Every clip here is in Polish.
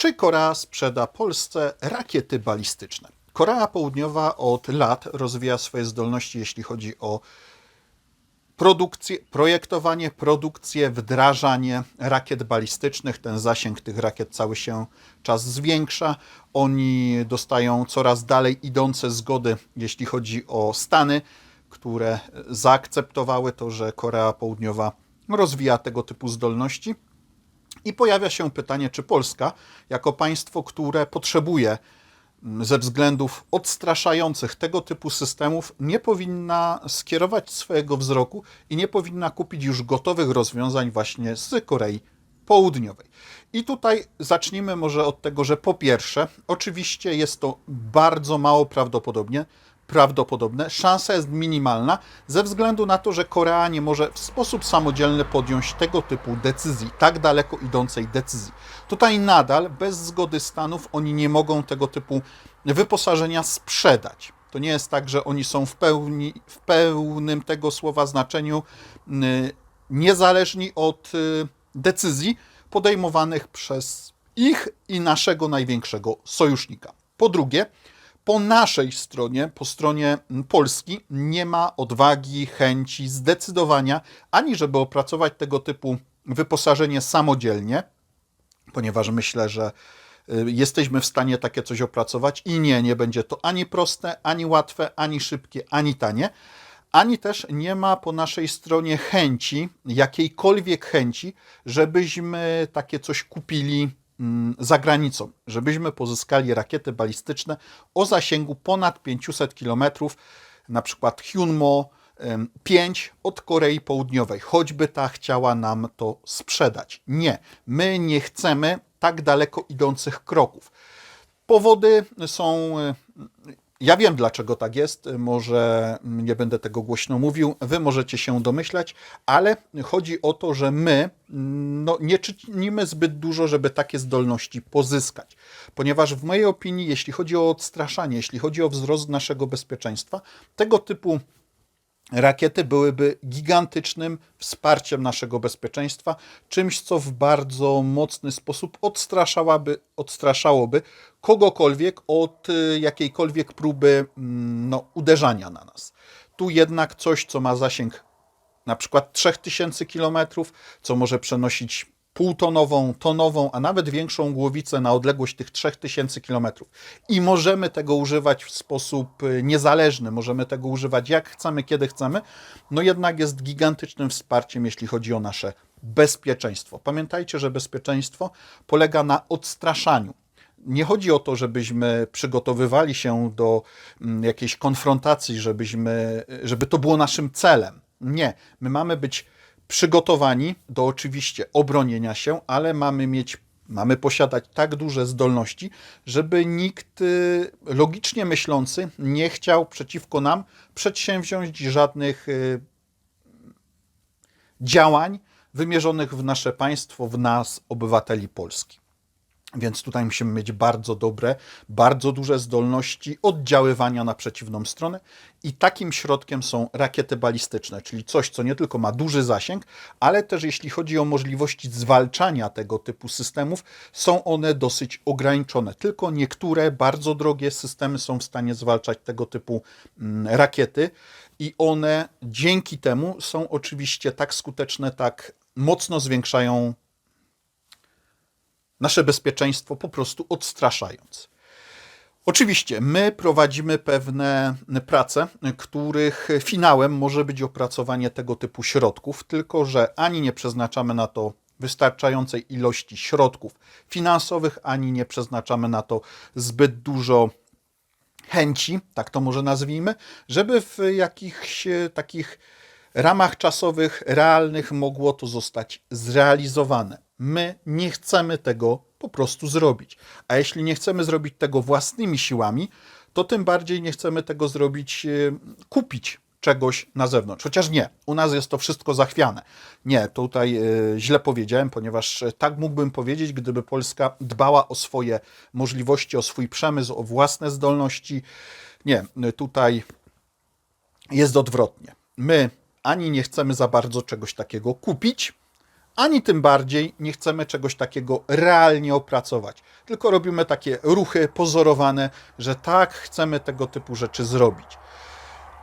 Czy Korea sprzeda Polsce rakiety balistyczne? Korea Południowa od lat rozwija swoje zdolności, jeśli chodzi o produkcję, projektowanie, produkcję, wdrażanie rakiet balistycznych. Ten zasięg tych rakiet cały się czas zwiększa. Oni dostają coraz dalej idące zgody, jeśli chodzi o Stany, które zaakceptowały to, że Korea Południowa rozwija tego typu zdolności. I pojawia się pytanie, czy Polska, jako państwo, które potrzebuje mm, ze względów odstraszających tego typu systemów, nie powinna skierować swojego wzroku i nie powinna kupić już gotowych rozwiązań właśnie z Korei Południowej. I tutaj zacznijmy może od tego, że po pierwsze, oczywiście jest to bardzo mało prawdopodobnie, prawdopodobne, szansa jest minimalna ze względu na to, że Korea nie może w sposób samodzielny podjąć tego typu decyzji, tak daleko idącej decyzji. Tutaj nadal bez zgody Stanów oni nie mogą tego typu wyposażenia sprzedać. To nie jest tak, że oni są w, pełni, w pełnym tego słowa znaczeniu y, niezależni od y, decyzji podejmowanych przez ich i naszego największego sojusznika. Po drugie, po naszej stronie, po stronie Polski, nie ma odwagi, chęci, zdecydowania, ani żeby opracować tego typu wyposażenie samodzielnie, ponieważ myślę, że y, jesteśmy w stanie takie coś opracować i nie, nie będzie to ani proste, ani łatwe, ani szybkie, ani tanie, ani też nie ma po naszej stronie chęci, jakiejkolwiek chęci, żebyśmy takie coś kupili Mm, za granicą, żebyśmy pozyskali rakiety balistyczne o zasięgu ponad 500 km, na przykład Hyunmo 5 od Korei Południowej, choćby ta chciała nam to sprzedać. Nie, my nie chcemy tak daleko idących kroków. Powody są ja wiem, dlaczego tak jest, może nie będę tego głośno mówił, wy możecie się domyślać, ale chodzi o to, że my no, nie czynimy zbyt dużo, żeby takie zdolności pozyskać. Ponieważ w mojej opinii, jeśli chodzi o odstraszanie, jeśli chodzi o wzrost naszego bezpieczeństwa, tego typu Rakiety byłyby gigantycznym wsparciem naszego bezpieczeństwa, czymś, co w bardzo mocny sposób odstraszałaby, odstraszałoby kogokolwiek od y, jakiejkolwiek próby mm, no, uderzania na nas. Tu jednak coś, co ma zasięg na przykład 3000 km, co może przenosić półtonową, tonową, a nawet większą głowicę na odległość tych 3000 km. I możemy tego używać w sposób y, niezależny, możemy tego używać jak chcemy, kiedy chcemy, no jednak jest gigantycznym wsparciem, jeśli chodzi o nasze bezpieczeństwo. Pamiętajcie, że bezpieczeństwo polega na odstraszaniu. Nie chodzi o to, żebyśmy przygotowywali się do mm, jakiejś konfrontacji, żebyśmy, żeby to było naszym celem. Nie, my mamy być przygotowani do oczywiście obronienia się, ale mamy mieć mamy posiadać tak duże zdolności, żeby nikt y, logicznie myślący nie chciał przeciwko nam przedsięwziąć żadnych y, działań wymierzonych w nasze państwo, w nas, obywateli Polski. Więc tutaj musimy mieć bardzo dobre, bardzo duże zdolności oddziaływania na przeciwną stronę i takim środkiem są rakiety balistyczne, czyli coś, co nie tylko ma duży zasięg, ale też jeśli chodzi o możliwości zwalczania tego typu systemów, są one dosyć ograniczone. Tylko niektóre bardzo drogie systemy są w stanie zwalczać tego typu mm, rakiety i one dzięki temu są oczywiście tak skuteczne, tak mocno zwiększają nasze bezpieczeństwo po prostu odstraszając. Oczywiście, my prowadzimy pewne prace, których finałem może być opracowanie tego typu środków, tylko że ani nie przeznaczamy na to wystarczającej ilości środków finansowych, ani nie przeznaczamy na to zbyt dużo chęci, tak to może nazwijmy, żeby w jakichś takich ramach czasowych, realnych mogło to zostać zrealizowane. My nie chcemy tego po prostu zrobić. A jeśli nie chcemy zrobić tego własnymi siłami, to tym bardziej nie chcemy tego zrobić, e, kupić czegoś na zewnątrz. Chociaż nie, u nas jest to wszystko zachwiane. Nie, tutaj e, źle powiedziałem, ponieważ tak mógłbym powiedzieć, gdyby Polska dbała o swoje możliwości, o swój przemysł, o własne zdolności. Nie, tutaj jest odwrotnie. My ani nie chcemy za bardzo czegoś takiego kupić, ani tym bardziej nie chcemy czegoś takiego realnie opracować. Tylko robimy takie ruchy pozorowane, że tak chcemy tego typu rzeczy zrobić.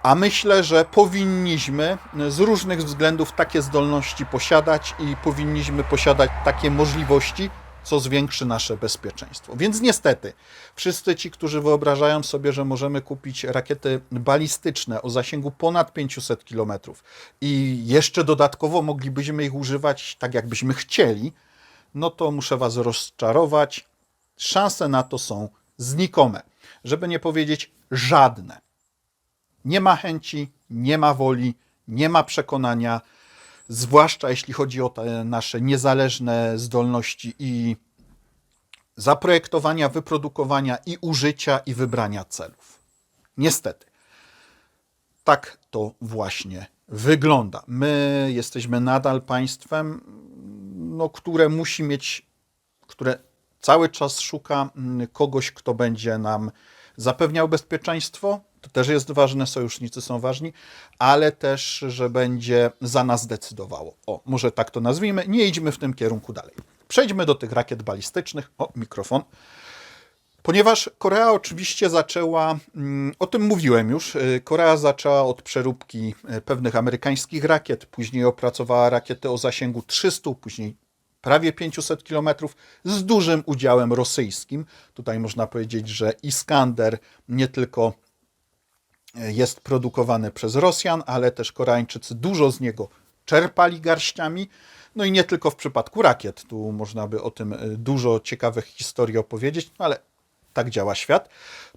A myślę, że powinniśmy z różnych względów takie zdolności posiadać i powinniśmy posiadać takie możliwości, co zwiększy nasze bezpieczeństwo. Więc niestety, wszyscy ci, którzy wyobrażają sobie, że możemy kupić rakiety balistyczne o zasięgu ponad 500 km i jeszcze dodatkowo moglibyśmy ich używać tak, jakbyśmy chcieli, no to muszę Was rozczarować. Szanse na to są znikome, żeby nie powiedzieć żadne. Nie ma chęci, nie ma woli, nie ma przekonania, zwłaszcza jeśli chodzi o te nasze niezależne zdolności i zaprojektowania, wyprodukowania i użycia i wybrania celów. Niestety. Tak to właśnie wygląda. My jesteśmy nadal państwem, no, które musi mieć, które cały czas szuka mm, kogoś, kto będzie nam zapewniał bezpieczeństwo. To też jest ważne, sojusznicy są ważni, ale też, że będzie za nas decydowało. O, może tak to nazwijmy. Nie idźmy w tym kierunku dalej. Przejdźmy do tych rakiet balistycznych. O, mikrofon. Ponieważ Korea oczywiście zaczęła, mm, o tym mówiłem już, y, Korea zaczęła od przeróbki y, pewnych amerykańskich rakiet, później opracowała rakiety o zasięgu 300, później prawie 500 km z dużym udziałem rosyjskim. Tutaj można powiedzieć, że Iskander nie tylko jest produkowany przez Rosjan, ale też Koreańczycy dużo z niego czerpali garściami. No i nie tylko w przypadku rakiet. Tu można by o tym dużo ciekawych historii opowiedzieć, no ale tak działa świat.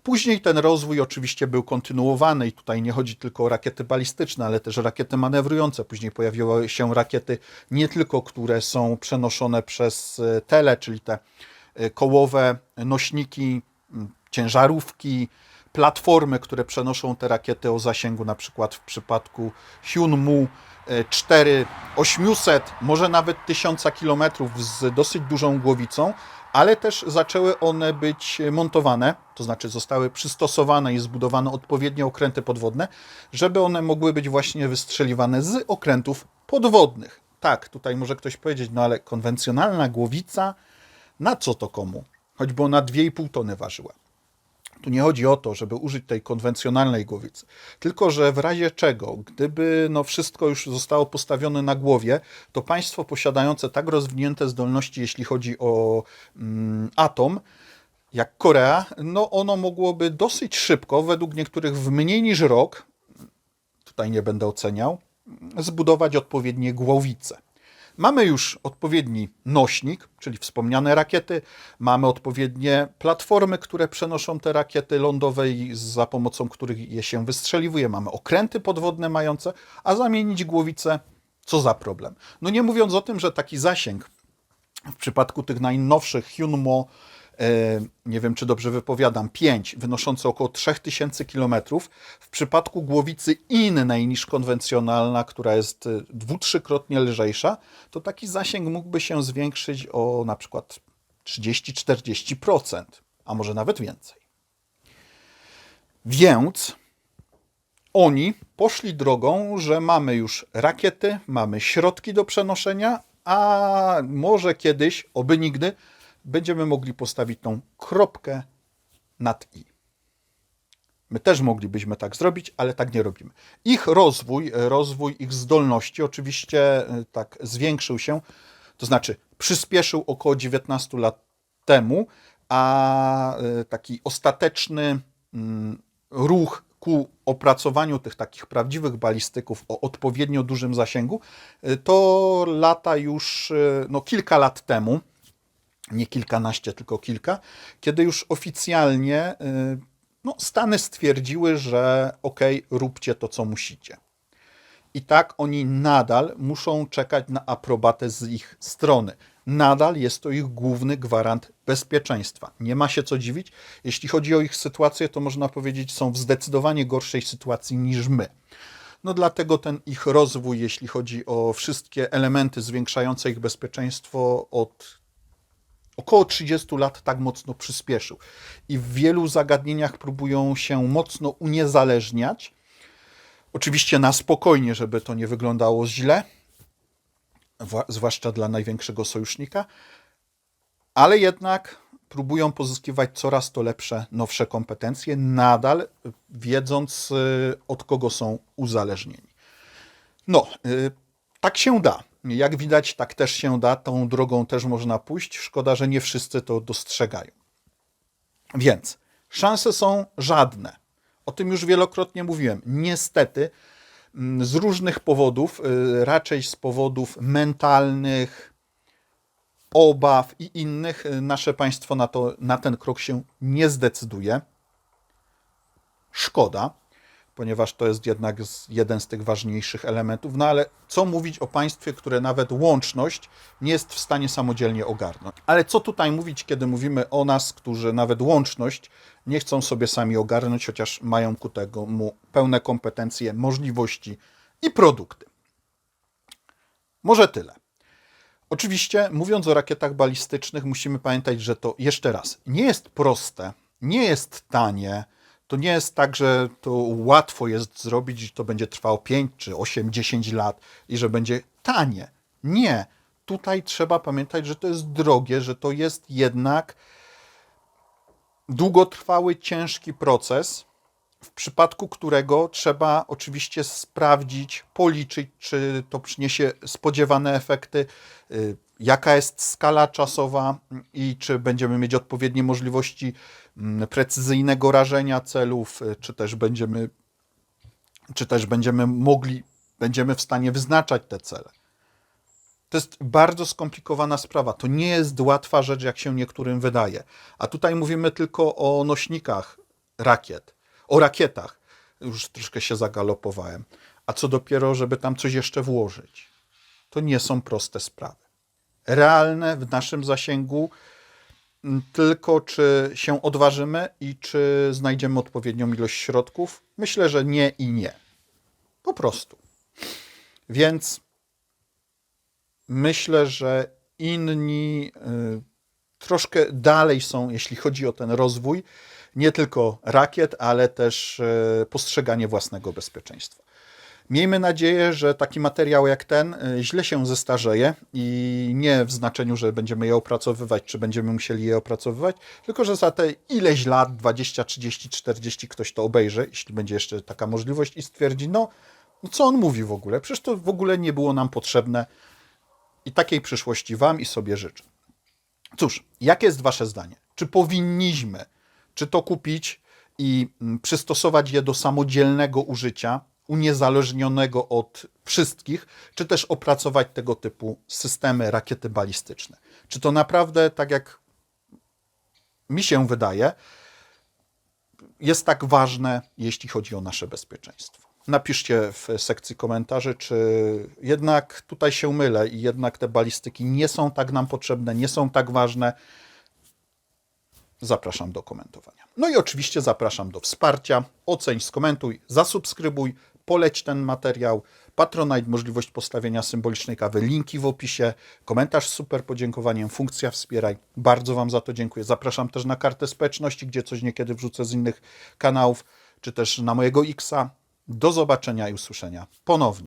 Później ten rozwój oczywiście był kontynuowany i tutaj nie chodzi tylko o rakiety balistyczne, ale też rakiety manewrujące. Później pojawiły się rakiety nie tylko, które są przenoszone przez e, tele, czyli te e, kołowe nośniki, ciężarówki, platformy, które przenoszą te rakiety o zasięgu na przykład w przypadku Hyunmu 4 800, może nawet 1000 km z dosyć dużą głowicą, ale też zaczęły one być montowane, to znaczy zostały przystosowane i zbudowane odpowiednie okręty podwodne, żeby one mogły być właśnie wystrzeliwane z okrętów podwodnych. Tak, tutaj może ktoś powiedzieć, no ale konwencjonalna głowica, na co to komu? Choćby ona 2,5 tony ważyła. Tu nie chodzi o to, żeby użyć tej konwencjonalnej głowicy, tylko że w razie czego, gdyby no wszystko już zostało postawione na głowie, to państwo posiadające tak rozwinięte zdolności, jeśli chodzi o mm, atom, jak Korea, no ono mogłoby dosyć szybko, według niektórych w mniej niż rok, tutaj nie będę oceniał, zbudować odpowiednie głowice. Mamy już odpowiedni nośnik, czyli wspomniane rakiety, mamy odpowiednie platformy, które przenoszą te rakiety lądowe i za pomocą których je się wystrzeliwuje. Mamy okręty podwodne mające, a zamienić głowicę, co za problem. No nie mówiąc o tym, że taki zasięg w przypadku tych najnowszych Hyunmo E, nie wiem czy dobrze wypowiadam, 5, wynoszące około 3000 km. W przypadku głowicy innej niż konwencjonalna, która jest e, dwu, trzykrotnie lżejsza, to taki zasięg mógłby się zwiększyć o na przykład 30-40%, a może nawet więcej. Więc oni poszli drogą, że mamy już rakiety, mamy środki do przenoszenia, a może kiedyś, oby nigdy, będziemy mogli postawić tą kropkę nad i. My też moglibyśmy tak zrobić, ale tak nie robimy. Ich rozwój, rozwój ich zdolności oczywiście e, tak zwiększył się, to znaczy przyspieszył około 19 lat temu, a e, taki ostateczny mm, ruch ku opracowaniu tych takich prawdziwych balistyków o odpowiednio dużym zasięgu, e, to lata już no, kilka lat temu, nie kilkanaście, tylko kilka, kiedy już oficjalnie y, no, Stany stwierdziły, że ok, róbcie to, co musicie. I tak oni nadal muszą czekać na aprobatę z ich strony. Nadal jest to ich główny gwarant bezpieczeństwa. Nie ma się co dziwić. Jeśli chodzi o ich sytuację, to można powiedzieć, są w zdecydowanie gorszej sytuacji niż my. No dlatego ten ich rozwój, jeśli chodzi o wszystkie elementy zwiększające ich bezpieczeństwo od około 30 lat tak mocno przyspieszył. I w wielu zagadnieniach próbują się mocno uniezależniać. Oczywiście na spokojnie, żeby to nie wyglądało źle, wła- zwłaszcza dla największego sojusznika, ale jednak próbują pozyskiwać coraz to lepsze, nowsze kompetencje, nadal wiedząc, y, od kogo są uzależnieni. No, y, tak się da. Jak widać, tak też się da, tą drogą też można pójść. Szkoda, że nie wszyscy to dostrzegają. Więc szanse są żadne. O tym już wielokrotnie mówiłem. Niestety, mm, z różnych powodów, y, raczej z powodów mentalnych, obaw i innych, y, nasze państwo na, to, na ten krok się nie zdecyduje. Szkoda, ponieważ to jest jednak z, jeden z tych ważniejszych elementów. No ale co mówić o państwie, które nawet łączność nie jest w stanie samodzielnie ogarnąć? Ale co tutaj mówić, kiedy mówimy o nas, którzy nawet łączność nie chcą sobie sami ogarnąć, chociaż mają ku temu mu pełne kompetencje, możliwości i produkty. Może tyle. Oczywiście, mówiąc o rakietach balistycznych, musimy pamiętać, że to jeszcze raz nie jest proste, nie jest tanie. To nie jest tak, że to łatwo jest zrobić i to będzie trwało 5 czy 8, 10 lat i że będzie tanie. Nie. Tutaj trzeba pamiętać, że to jest drogie, że to jest jednak długotrwały, ciężki proces, w przypadku którego trzeba oczywiście sprawdzić, policzyć, czy to przyniesie spodziewane efekty, y, jaka jest skala czasowa i czy będziemy mieć odpowiednie możliwości mm, precyzyjnego rażenia celów, y, czy też będziemy, czy też będziemy mogli, będziemy w stanie wyznaczać te cele. To jest bardzo skomplikowana sprawa. To nie jest łatwa rzecz, jak się niektórym wydaje. A tutaj mówimy tylko o nośnikach rakiet, o rakietach. Już troszkę się zagalopowałem. A co dopiero, żeby tam coś jeszcze włożyć? To nie są proste sprawy. Realne w naszym zasięgu, m, tylko czy się odważymy i czy znajdziemy odpowiednią ilość środków? Myślę, że nie i nie. Po prostu. Więc myślę, że inni y, troszkę dalej są, jeśli chodzi o ten rozwój, nie tylko rakiet, ale też y, postrzeganie własnego bezpieczeństwa. Miejmy nadzieję, że taki materiał jak ten y, źle się zestarzeje i nie w znaczeniu, że będziemy je opracowywać, czy będziemy musieli je opracowywać, tylko że za te ileś lat, 20, 30, 40, ktoś to obejrzy, jeśli będzie jeszcze taka możliwość i stwierdzi, no, no co on mówi w ogóle? Przecież to w ogóle nie było nam potrzebne i takiej przyszłości Wam i sobie życzę. Cóż, jakie jest Wasze zdanie? Czy powinniśmy, czy to kupić i mm, przystosować je do samodzielnego użycia, uniezależnionego od wszystkich, czy też opracować tego typu systemy rakiety balistyczne? Czy to naprawdę, tak jak mi się wydaje, jest tak ważne, jeśli chodzi o nasze bezpieczeństwo. Napiszcie w sekcji komentarzy, czy jednak tutaj się mylę i jednak te balistyki nie są tak nam potrzebne, nie są tak ważne. Zapraszam do komentowania. No i oczywiście zapraszam do wsparcia. Oceń, skomentuj, zasubskrybuj, poleć ten materiał. Patronite, możliwość postawienia symbolicznej kawy, linki w opisie, komentarz z super podziękowaniem, funkcja wspieraj. Bardzo Wam za to dziękuję. Zapraszam też na kartę społeczności, gdzie coś niekiedy wrzucę z innych kanałów, czy też na mojego Xa. Do zobaczenia i usłyszenia ponownie.